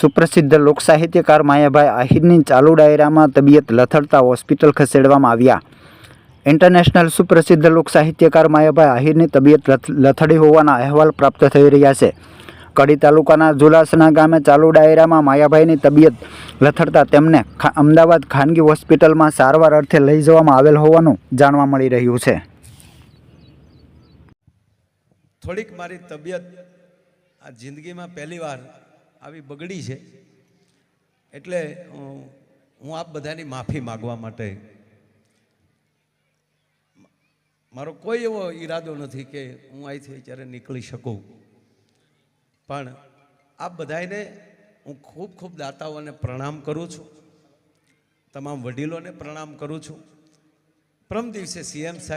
સુપ્રસિદ્ધ લોકસાહિત્યકાર માયાભાઈ આહિરની ચાલુ ડાયરામાં તબિયત લથડતા હોસ્પિટલ ખસેડવામાં આવ્યા. ઇન્ટરનેશનલ સુપ્રસિદ્ધ લોકસાહિત્યકાર માયાભાઈ આહિરની તબિયત લથડી હોવાના અહેવાલ પ્રાપ્ત થઈ રહ્યા છે. કડી તાલુકાના જુલાસના ગામે ચાલુ ડાયરામાં માયાભાઈની તબિયત લથડતા તેમને અમદાવાદ ખાનગી હોસ્પિટલમાં સારવાર અર્થે લઈ જવામાં આવેલ હોવાનું જાણવા મળી રહ્યું છે. થોડીક મારી તબિયત આ જિંદગીમાં પહેલી આવી બગડી છે. એટલે હું આપ બધાની માફી માગવા માટે મારો કોઈ એવો ઈરાદો નથી કે હું અહીંથી જ્યારે નીકળી શકું. પણ આપ બધાને હું ખૂબ ખૂબ દાતાઓને પ્રણામ કરું છું. તમામ વડીલોને પ્રણામ કરું છું. પ્રમ દિવસે સીએમ સાહેબ